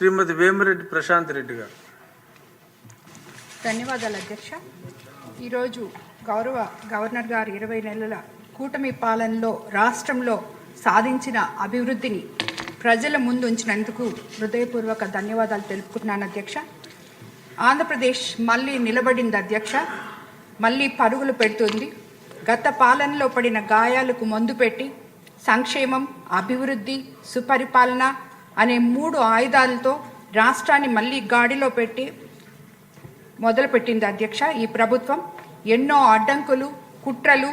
శ్రీమతి వేమిరెడ్డి ప్రశాంత్ రెడ్డి గారు. ధన్యవాదాలు అధ్యక్ష. ఈరోజు గౌరవ గవర్నర్ గారు ఇరవై నెలల కూటమి పాలనలో రాష్ట్రంలో సాధించిన అభివృద్ధిని ప్రజల ముందు ఉంచినందుకు హృదయపూర్వక ధన్యవాదాలు తెలుపుకుంటున్నాను అధ్యక్ష. ఆంధ్రప్రదేశ్ మళ్ళీ నిలబడింది అధ్యక్ష. మళ్ళీ పరుగులు పెడుతుంది. గత పాలనలో పడిన గాయాలకు మందు పెట్టి సంక్షేమం అభివృద్ధి సుపరిపాలన అనే మూడు ఆయుధాలతో రాష్ట్రాన్ని మళ్ళీ గాడిలో పెట్టి మొదలుపెట్టింది అధ్యక్ష ఈ ప్రభుత్వం. ఎన్నో అడ్డంకులు కుట్రలు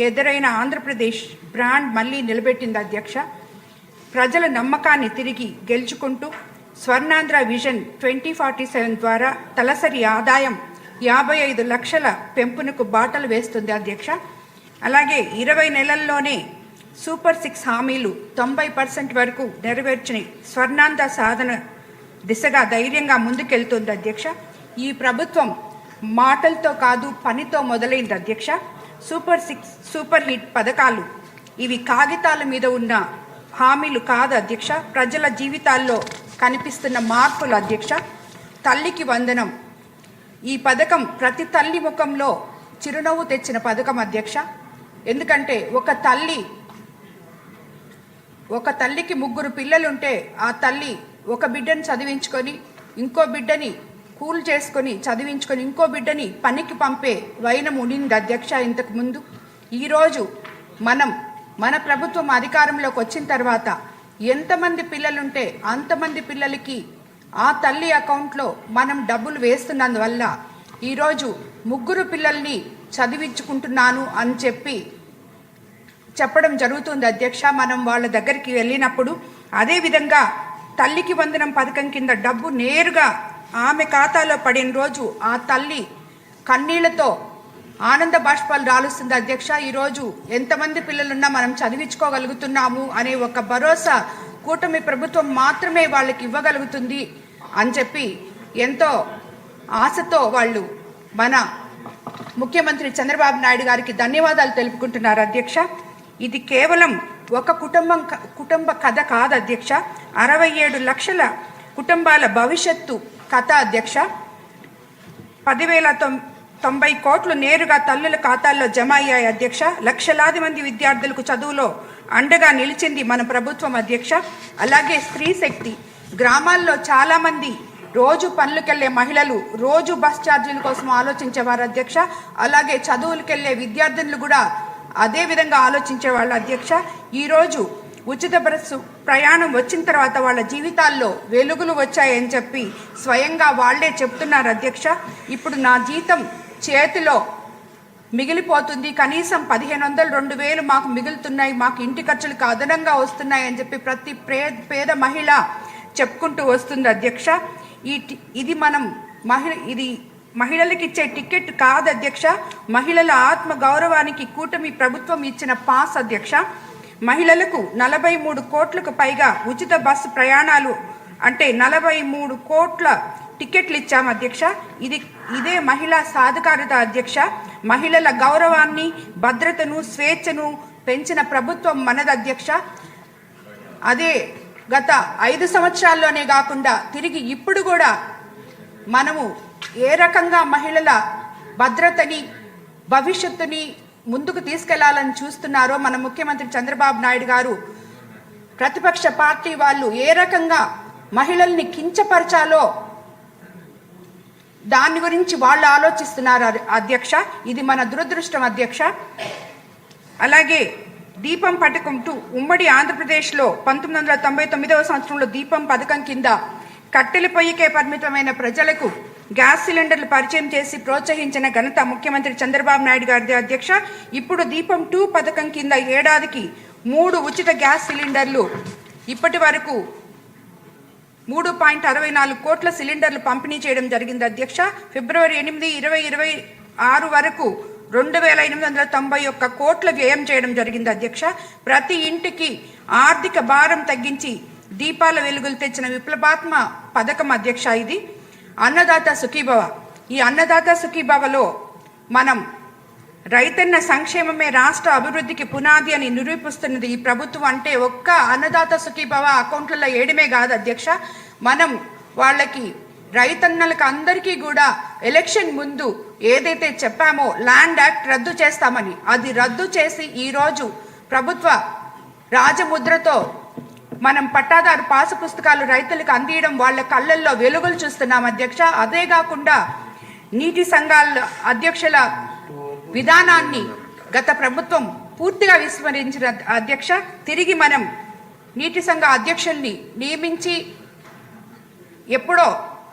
ఎదురైన ఆంధ్రప్రదేశ్ బ్రాండ్ మళ్ళీ నిలబెట్టింది అధ్యక్ష. ప్రజల నమ్మకాన్ని తిరిగి గెలుచుకుంటూ Swarnandhra vision twenty forty seven ద్వారా తలసరి ఆదాయం యాభై ఐదు లక్షల పెంపునకు బాటలు వేస్తుంది అధ్యక్ష. అలాగే ఇరవై నెలల్లోనే సూపర్ సిక్స్ హామీలు తొంభై పర్సెంట్ వరకు నెరవేర్చిన స్వర్ణాంధ్ర సాధన దిశగా ధైర్యంగా ముందుకెళ్తుంది అధ్యక్ష. ఈ ప్రభుత్వం మాటలతో కాదు పనితో మొదలైంది అధ్యక్ష. సూపర్ సిక్స్ సూపర్ హిట్ పథకాలు ఇవి కాగితాల మీద ఉన్న హామీలు కాదు అధ్యక్ష. ప్రజల జీవితాల్లో కనిపిస్తున్న మార్పులు అధ్యక్ష. తల్లికి వందనం. ఈ పథకం ప్రతి తల్లి ముఖంలో చిరునవ్వు తెచ్చిన పథకం అధ్యక్ష. ఎందుకంటే ఒక తల్లి ఒక తల్లికి ముగ్గురు పిల్లలుంటే ఆ తల్లి ఒక బిడ్డని చదివించుకొని ఇంకో బిడ్డని కూల్ చేసుకొని చదివించుకొని ఇంకో బిడ్డని పనికి పంపే వైనం ఉండింది అధ్యక్ష ఇంతకు ముందు. ఈరోజు మనం మన ప్రభుత్వం అధికారంలోకి వచ్చిన తర్వాత ఎంతమంది పిల్లలుంటే అంతమంది పిల్లలకి ఆ తల్లి అకౌంట్లో మనం డబ్బులు వేస్తున్నందువల్ల ఈరోజు ముగ్గురు పిల్లల్ని చదివించుకుంటున్నాను అని చెప్పి చెప్పడం జరుగుతుంది అధ్యక్ష. మనం వాళ్ళ దగ్గరికి వెళ్ళినప్పుడు అదేవిధంగా తల్లికి వందనం పథకం కింద డబ్బు నేరుగా ఆమె ఖాతాలో పడిన రోజు ఆ తల్లి కన్నీళ్ళతో ఆనంద బాష్పాలు రాలుస్తుంది అధ్యక్ష. ఈరోజు ఎంతమంది పిల్లలున్నా మనం చదివించుకోగలుగుతున్నాము అనే ఒక భరోసా కూటమి ప్రభుత్వం మాత్రమే వాళ్ళకి ఇవ్వగలుగుతుంది అని చెప్పి ఎంతో ఆశతో వాళ్ళు మన ముఖ్యమంత్రి చంద్రబాబు నాయుడు గారికి ధన్యవాదాలు తెలుపుకుంటున్నారు అధ్యక్ష. ఇది కేవలం ఒక కుటుంబం క- కుటుంబ కథ కాదు అధ్యక్ష. అరవై ఏడు లక్షల కుటుంబాల భవిష్యత్తు కథ అధ్యక్ష. పదివేల తొం తొంభై కోట్లు నేరుగా తల్లుల ఖాతాల్లో జమ అయ్యాయి అధ్యక్ష. లక్షలాది మంది విద్యార్థులకు చదువులో అండగా నిలిచింది మన ప్రభుత్వం అధ్యక్ష. అలాగే స్త్రీ శక్తి. గ్రామాల్లో చాలామంది రోజు పనులకెళ్ళే మహిళలు రోజు బస్ ఛార్జీల కోసం ఆలోచించేవారు అధ్యక్ష. అలాగే చదువులకెళ్ళే విద్యార్థులు కూడా అదే విధంగా ఆలోచించేవాళ్ళు అధ్యక్ష ఈరోజు ఉచిత బస్సు ప్రయాణం వచ్చిన తర్వాత వాళ్ళ జీవితాల్లో వెలుగులు వచ్చాయని చెప్పి స్వయంగా వాళ్ళే చెప్తున్నారు అధ్యక్ష. ఇప్పుడు నా జీతం చేతిలో మిగిలిపోతుంది. కనీసం పదిహేను వందలు రెండు వేలు మాకు మిగులుతున్నాయి. మాకు ఇంటి ఖర్చులకు అదనంగా వస్తున్నాయి అని చెప్పి ప్రతి ప్రే పేద మహిళ చెప్పుకుంటూ వస్తుంది అధ్యక్ష. ఈ ఇది మనం మహిళ ఇది మహిళలకు ఇచ్చే టికెట్ కాదు అధ్యక్ష. మహిళల ఆత్మ గౌరవానికి కూటమి ప్రభుత్వం ఇచ్చిన పాస్ అధ్యక్ష. మహిళలకు నలభై మూడు కోట్లకు పైగా ఉచిత బస్సు ప్రయాణాలు అంటే నలభై మూడు కోట్ల టికెట్లు ఇచ్చాం అధ్యక్ష. ఇది ఇదే మహిళా సాధికారిత అధ్యక్ష. మహిళల గౌరవాన్ని భద్రతను స్వేచ్ఛను పెంచిన ప్రభుత్వం మనది అధ్యక్ష. అదే గత ఐదు సంవత్సరాల్లోనే కాకుండా తిరిగి ఇప్పుడు కూడా మనము ఏ రకంగా మహిళల భద్రతని భవిష్యత్తుని ముందుకు తీసుకెళ్ళాలని చూస్తున్నారో మన ముఖ్యమంత్రి చంద్రబాబు నాయుడు గారు ప్రతిపక్ష పార్టీ వాళ్ళు ఏ రకంగా మహిళల్ని కించపరచాలో దాని గురించి వాళ్ళు ఆలోచిస్తున్నారు అధ్యక్ష. ఇది మన దురదృష్టం అధ్యక్ష. అలాగే దీపం పథకం టూ ఉమ్మడి ఆంధ్రప్రదేశ్లో పంతొమ్మిది వందల తొంభై తొమ్మిదవ సంవత్సరంలో దీపం పథకం కింద కట్టెల పొయ్యికే పరిమితమైన ప్రజలకు గ్యాస్ సిలిండర్లు పరిచయం చేసి ప్రోత్సహించిన ఘనత ముఖ్యమంత్రి చంద్రబాబు నాయుడు గారిది అధ్యక్ష. ఇప్పుడు దీపం టూ పథకం కింద ఏడాదికి మూడు ఉచిత గ్యాస్ సిలిండర్లు. ఇప్పటి వరకు మూడు పాయింట్ అరవై నాలుగు కోట్ల సిలిండర్లు పంపిణీ చేయడం జరిగింది అధ్యక్ష. ఫిబ్రవరి ఎనిమిది ఇరవై ఇరవై ఆరు వరకు రెండు వేల ఎనిమిది వందల తొంభై ఒక్క కోట్ల వ్యయం చేయడం జరిగింది అధ్యక్ష. ప్రతి ఇంటికి ఆర్థిక భారం తగ్గించి దీపాల వెలుగులు తెచ్చిన విప్లవాత్మ పథకం అధ్యక్ష ఇది. అన్నదాత సుఖీభవ. ఈ అన్నదాత సుఖీభవలో మనం రైతన్న సంక్షేమమే రాష్ట్ర అభివృద్ధికి పునాది అని నిరూపిస్తున్నది ఈ ప్రభుత్వం అంటే ఒక్క అన్నదాత సుఖీభవ అకౌంట్లలో వేయడమే కాదు అధ్యక్ష. మనం వాళ్ళకి రైతన్నలకు అందరికీ కూడా ఎలక్షన్ ముందు ఏదైతే చెప్పామో ల్యాండ్ యాక్ట్ రద్దు చేస్తామని అది రద్దు చేసి ఈరోజు ప్రభుత్వ రాజముద్రతో మనం పట్టాదారు పాసు పుస్తకాలు రైతులకు అందియడం వాళ్ళ కళ్ళల్లో వెలుగులు చూస్తున్నాం అధ్యక్ష. అదే కాకుండా నీటి సంఘాల అధ్యక్షుల విధానాన్ని గత ప్రభుత్వం పూర్తిగా విస్మరించిన అధ్యక్ష. తిరిగి మనం నీటి సంఘ అధ్యక్షుల్ని నియమించి ఎప్పుడో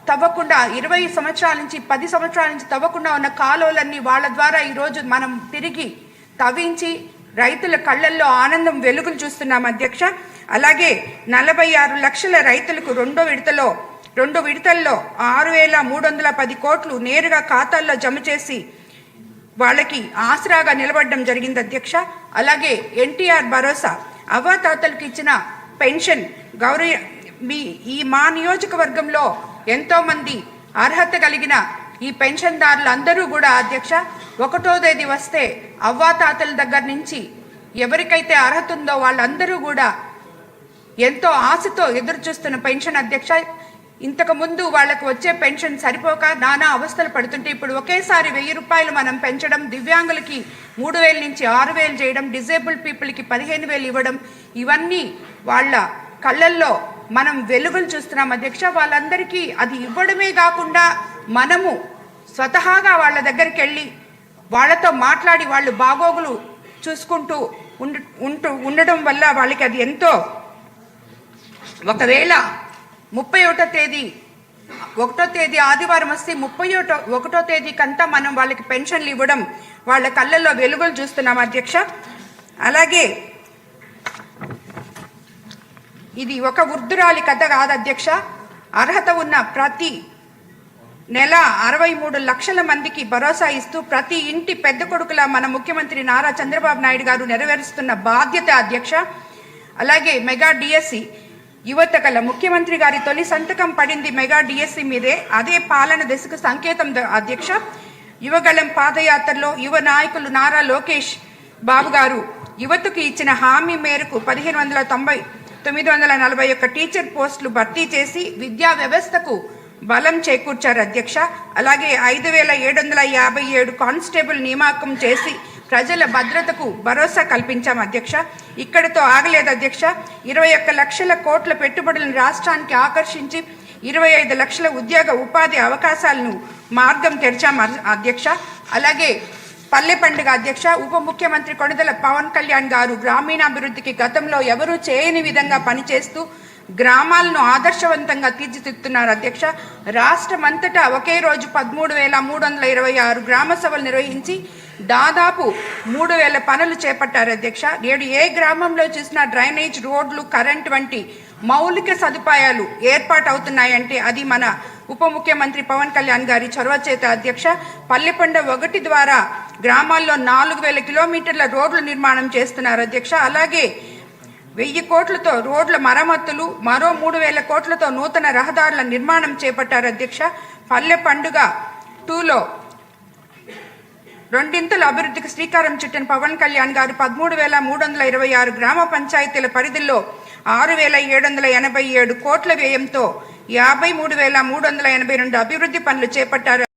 తవ్వకుండా ఇరవై సంవత్సరాల నుంచి పది సంవత్సరాల నుంచి తవ్వకుండా ఉన్న కాలువలన్నీ వాళ్ళ ద్వారా ఈరోజు మనం తిరిగి తవ్వించి రైతుల కళ్ళల్లో ఆనందం వెలుగులు చూస్తున్నాం అధ్యక్ష. అలాగే నలభై ఆరు లక్షల రైతులకు రెండో విడతలో రెండు విడతల్లో ఆరు వేల మూడు వందల పది కోట్లు నేరుగా ఖాతాల్లో జమ చేసి వాళ్ళకి ఆసరాగా నిలబడడం జరిగింది అధ్యక్ష. అలాగే ఎన్టీఆర్ భరోసా అవ్వాతాతలకు ఇచ్చిన పెన్షన్ గౌరవ మీ ఈ మా నియోజకవర్గంలో ఎంతోమంది అర్హత కలిగిన ఈ పెన్షన్దారులు అందరూ కూడా అధ్యక్ష ఒకటో తేదీ వస్తే అవ్వాతాతల దగ్గర నుంచి ఎవరికైతే అర్హత ఉందో వాళ్ళందరూ కూడా ఎంతో ఆశతో ఎదురుచూస్తున్న పెన్షన్ అధ్యక్ష ఇంతకు ముందు వాళ్ళకు వచ్చే పెన్షన్ సరిపోక నానా అవస్థలు పడుతుంటే ఇప్పుడు ఒకేసారి వెయ్యి రూపాయలు మనం పెంచడం దివ్యాంగులకి మూడు వేల నుంచి ఆరు వేలు చేయడం డిజేబుల్ పీపుల్కి పదిహేను వేలు ఇవ్వడం ఇవన్నీ వాళ్ళ కళ్ళల్లో మనం వెలుగులు చూస్తున్నాం అధ్యక్ష. వాళ్ళందరికీ అది ఇవ్వడమే కాకుండా మనము స్వతహాగా వాళ్ళ దగ్గరికి వెళ్ళి వాళ్ళతో మాట్లాడి వాళ్ళు బాగోగులు చూసుకుంటూ ఉండు ఉంటూ ఉండడం వల్ల వాళ్ళకి అది ఎంతో ఒకవేళ ముప్పై ఒకటో తేదీ ఒకటో తేదీ ఆదివారం వస్తే ముప్పై ఒకటో ఒకటో తేదీకంతా మనం వాళ్ళకి పెన్షన్లు ఇవ్వడం వాళ్ళ కళ్ళల్లో వెలుగులు చూస్తున్నాం అధ్యక్ష. అలాగే ఇది ఒక వృద్ధురాలి కథ కాదు అధ్యక్ష. అర్హత ఉన్న ప్రతి నెల అరవై మూడు లక్షల మందికి భరోసా ఇస్తూ ప్రతి ఇంటి పెద్ద కొడుకుల మన ముఖ్యమంత్రి నారా చంద్రబాబు నాయుడు గారు నెరవేరుస్తున్న బాధ్యత అధ్యక్ష. అలాగే మెగా డిఎస్సి యువత కల ముఖ్యమంత్రి గారి తొలి సంతకం పడింది మెగా డిఎస్సి మీదే. అదే పాలన దశకు సంకేతం అధ్యక్ష. యువగళం పాదయాత్రలో యువ నాయకులు నారా లోకేష్ బాబు గారు యువతకు ఇచ్చిన హామీ మేరకు పదిహేను వందల తొంభై తొమ్మిది వందల నలభై ఒక్క టీచర్ పోస్టులు భర్తీ చేసి విద్యా వ్యవస్థకు బలం చేకూర్చారు అధ్యక్ష. అలాగే ఐదు వేల ఏడు వందల యాభై ఏడు కానిస్టేబుల్ నియామకం చేసి ప్రజల భద్రతకు భరోసా కల్పించాం అధ్యక్ష. ఇక్కడితో ఆగలేదు అధ్యక్ష. ఇరవై ఒక్క లక్షల కోట్ల పెట్టుబడులను రాష్ట్రానికి ఆకర్షించి ఇరవై ఐదు లక్షల ఉద్యోగ ఉపాధి అవకాశాలను మార్గం తెరిచాం అధ్యక్ష. అలాగే పల్లె పండుగ అధ్యక్ష. ఉప ముఖ్యమంత్రి కొణిదెల పవన్ కళ్యాణ్ గారు గ్రామీణాభివృద్ధికి గతంలో ఎవరూ చేయని విధంగా పనిచేస్తూ గ్రామాలను ఆదర్శవంతంగా తీర్చిదిద్దుతున్నారు అధ్యక్ష. రాష్ట్రమంతటా ఒకే రోజు పదమూడు వేల మూడు వందల ఇరవై ఆరు గ్రామ సభలు నిర్వహించి దాదాపు మూడు వేల పనులు చేపట్టారు అధ్యక్ష. నేడు ఏ గ్రామంలో చూసినా డ్రైనేజ్ రోడ్లు కరెంట్ వంటి మౌలిక సదుపాయాలు ఏర్పాటు అవుతున్నాయంటే అది మన ఉప ముఖ్యమంత్రి పవన్ కళ్యాణ్ గారి చొరవ చేత అధ్యక్ష. పల్లెపండ ఒకటి ద్వారా గ్రామాల్లో నాలుగు వేల కిలోమీటర్ల రోడ్లు నిర్మాణం చేస్తున్నారు అధ్యక్ష. అలాగే వెయ్యి కోట్లతో రోడ్ల మరమ్మతులు మరో మూడు వేల కోట్లతో నూతన రహదారుల నిర్మాణం చేపట్టారు అధ్యక్ష. పల్లె పండుగ టూలో రెండింతల అభివృద్ధికి శ్రీకారం చుట్టిన పవన్ కళ్యాణ్ గారు పదమూడు వేల మూడు వందల ఇరవై ఆరు గ్రామ పంచాయతీల పరిధిలో ఆరు వేల ఏడు వందల ఎనభై ఏడు కోట్ల వ్యయంతో యాభై మూడు వేల మూడు వందల ఎనభై రెండు అభివృద్ధి పనులు చేపట్టారు.